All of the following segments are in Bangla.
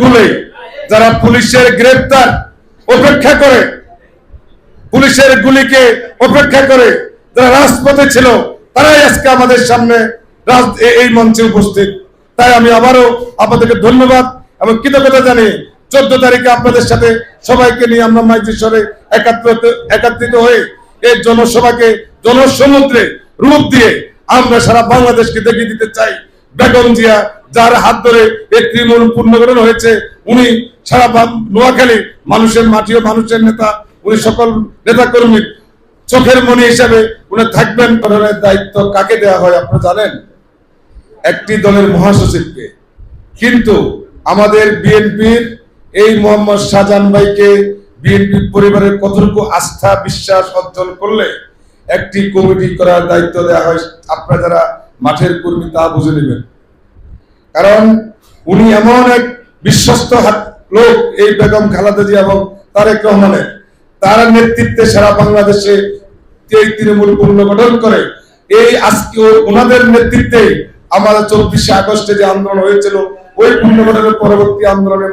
গুলি যারা পুলিশের গ্রেপ্তার অপেক্ষা করে, পুলিশের গুলিকে অপেক্ষা করে যারা রাজপথে ছিল, তারাই আজকে আমাদের সামনে এই মঞ্চে উপস্থিত। তাই আমি আবারও আপনাদেরকে ধন্যবাদ এবং কৃতজ্ঞতা জানিয়ে চোদ্দ তারিখে আপনাদের সাথে সবাইকে নিয়ে আমরা মাইজেশ্বরে একাত্রিত একাত্রিত হয়ে এই জনসভাকে জনসমুদ্রে রূপ দিয়ে আমরা সারা বাংলাদেশকে দেখিয়ে দিতে চাই। বেগম জিয়া যার হাত ধরে এই তৃণমূল পূর্ণকরণ হয়েছে, উনি বাং- নোয়াখালী মানুষের মাটি ও মানুষের নেতা, উনি সকল নেতা কর্মীর চোখের মনি হিসাবে উনি থাকবেন ধরনের দায়িত্ব কাকে দেওয়া হয় আপনারা জানেন? একটি দলের মহাসচিবকে। কিন্তু আমাদের বিএনপির এই মোহাম্মদ শাহজাহান ভাইকে বিএনপি পরিবারের কতটুকু আস্থা, বিশ্বাস অর্জন করলে একটি কমিটি করার দায়িত্ব দেওয়া হয়, আপনারা যারা মাঠের কর্মী তা বুঝে নেবেন। কারণ উনি এমন এক বিশ্বস্ত লোক, এই বেগম খালেদা জিয়া এবং তারেক রহমানের। তার নেতৃত্বে সারা বাংলাদেশে এই তৃণমূল পুনর্গঠন করে, এই আজকে ওনাদের নেতৃত্বে আমাদের চব্বিশে আগস্টে যে আন্দোলন হয়েছিল, ওই পুনর্গঠনের পরবর্তী আন্দোলনের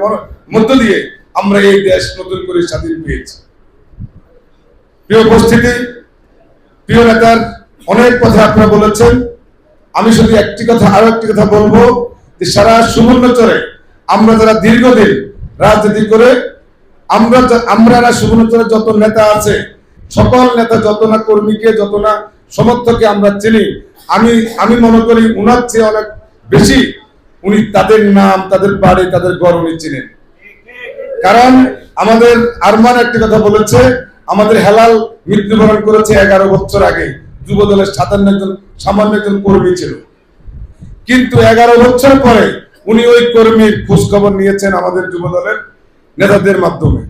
মধ্য দিয়ে আমরা এই দেশ নতুন করে স্বাধীন পেয়েছি। প্রিয় উপস্থিতি, প্রিয় নেতার অনেক কথা আপনারা বলেছেন। আমি শুধু একটি কথা আরও একটি কথা বলব। সারা সুবর্ণচরে আমরা যারা দীর্ঘদিন রাজনীতি করে, আমরা আমরা সুবর্ণচরে যত নেতা আছে, সকল নেতা যত না কর্মীকে, যত না সমর্থককে আমরা চিনি, আমি আমি মনে করি উনার চেয়ে অনেক বেশি উনি তাদের নাম, তাদের বাড়ি, তাদের গড় উনি চিনেন। কারণ আমাদের আরমান একটি কথা বলেছে, আমাদের হেলাল মৃত্যুবরণ করেছে এগারো বছর আগে। যুব দলের সাতান্ন একজন সামান্য একজন কর্মী ছিল। কিন্তু এগারো বছর পরে উনি ওই কর্মীর খোঁজ খবর নিয়েছেন আমাদের যুব দলের নেতাদের মাধ্যমে।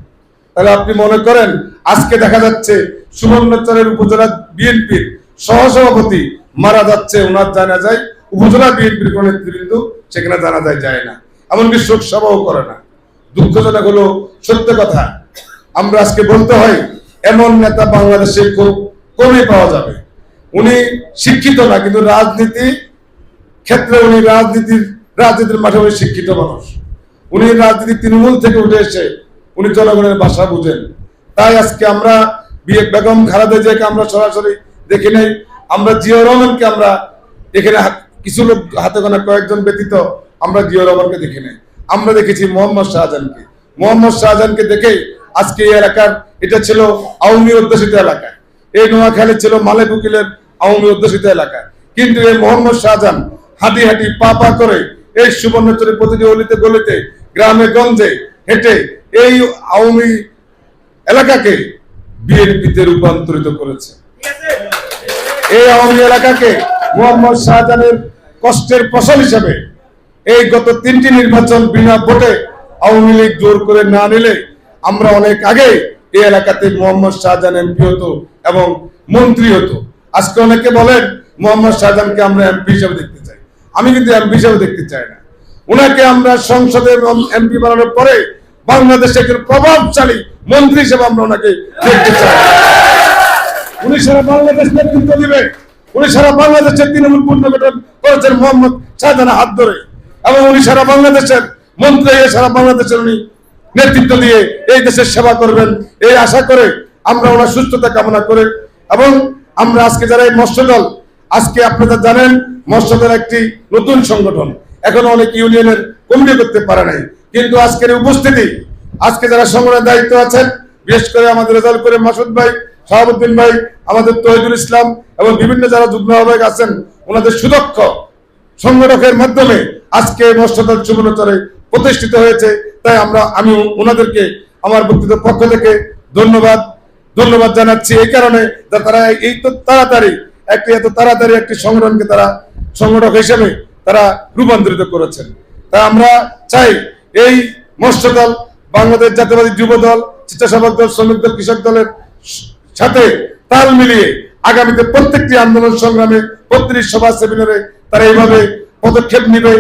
তাহলে আপনি মনে করেন, আজকে দেখা যাচ্ছে সুবর্ণচরের উপজেলা বিএনপির সহসভাপতি মারা যাচ্ছে, ওনার জানা যায়, উপজেলা বিএনপির কোন নেতৃবৃন্দ সেখানে জানা যায় যায় না। এমনকি শোক সভাও করে না। দুঃখজনক হলো, সত্য কথা, আমরা আজকে বলতে হয়, এমন নেতা বাংলাদেশে খুব কমই পাওয়া যাবে। উনি শিক্ষিত না, কিন্তু রাজনীতি ক্ষেত্রে উনি রাজনীতির রাজনীতির মাঠে উনি শিক্ষিত মানুষ। উনি রাজনীতি তৃণমূল থেকে উঠে এসে উনি জনগণের ভাষা বুঝেন। তাই আজকে আমরা বেগম খালেদা জিয়াকে আমরা সরাসরি দেখি নাই। আমরা জিয়া রহমানকে আমরা এখানে কিছু লোক হাতে গোনা কয়েকজন ব্যতীত আমরা জিয়া রহমানকে দেখি নাই। আমরা দেখেছি মোহাম্মদ শাহজাহানকে। মোহাম্মদ শাহজাহানকে দেখে আজকে এই এলাকার, এটা ছিল আওয়ামী অধ্যুষিত এলাকা। এই নোয়াখালী ছিল মালেক উকিলের আওয়ামী অধ্যুষিত এলাকা। কিন্তু এই মোহাম্মদ শাহজাহান হাঁটি হাঁটি পা পা করে এই সুবর্ণচরের প্রতিটি অলিতে গলিতে, গ্রামে গঞ্জে হেঁটে এই আওয়ামী এলাকাকে বিএনপিতে রূপান্তরিত করেছে। এই আওয়ামী এলাকাকে মোহাম্মদ শাহজাহানের কষ্টের ফসল হিসেবে এই গত তিনটি নির্বাচন বিনা ভোটে আওয়ামী লীগ জোর করে না নিলে আমরা অনেক আগে এই এলাকাতে মোহাম্মদ শাহজাহান এমপি হতো এবং মন্ত্রী হতো। আজকে অনেকে বলেন, মোহাম্মদ শাহজাহানকে আমরা এমপি হিসেবে দেখতে আমি কিন্তু এমপি হিসেবে দেখতে চাই না। ওনাকে আমরা সংসদে এমপি বানানোর পরে বাংলাদেশে একজন প্রভাবশালী মন্ত্রী হিসেবে আমরা ওনাকে দেখতে চাই। উনি সারা বাংলাদেশ নেতৃত্ব দিবে। উনি সারা বাংলাদেশের তৃণমূল পুনর্গঠন করেছেন মোহাম্মদ শাহজাহান হাত ধরে। এবং উনি সারা বাংলাদেশের মন্ত্রী হয়ে সারা বাংলাদেশের উনি নেতৃত্ব দিয়ে এই দেশের সেবা করবেন। এই আশা করে আমরা ওনার সুস্থতা কামনা করে এবং আমরা আজকে যারা এই মৎস্য দল আজকে আপনারা জানেন মৎস্য দল একটি নতুন সংগঠন। এখনও অনেক ইউনিয়নের কমিটি করতে পারে নাই। কিন্তু আজকের উপস্থিতি, আজকে যারা সংগ্রহের দায়িত্ব আছেন, বিশেষ করে আমাদের রেজাল্ট করে মাসুদ ভাই, শাহাবুদ্দিন ভাই, আমাদের তহিদুল ইসলাম এবং বিভিন্ন যারা যুগ্ম আহ্বায়ক আছেন, ওনাদের সুদক্ষ সংগঠকের মাধ্যমে আজকে মৎস্যদল সুবর্ণচরে প্রতিষ্ঠিত হয়েছে। তাই আমরা, আমি ওনাদেরকে, আমার বক্তৃতার পক্ষ থেকে ধন্যবাদ ধন্যবাদ জানাচ্ছি। এই কারণে তারা এই তো তাড়াতাড়ি একটি এত তাড়াতাড়ি একটি সংগঠনকে তারা সংগঠক হিসেবে তারা রূপান্তরিত করেছেন। তা আমরা চাই এই মৎস্য দল, বাংলাদেশ জাতীয়বাদী যুব দল, স্বেচ্ছাসেবক দল, শ্রমিক দল, কৃষক দলের সাথে তাল মিলিয়ে আগামীতে প্রত্যেকটি আন্দোলন সংগ্রামে প্রত্যেকটি সভা সেমিনারে তারা এইভাবে পদক্ষেপ নিবে।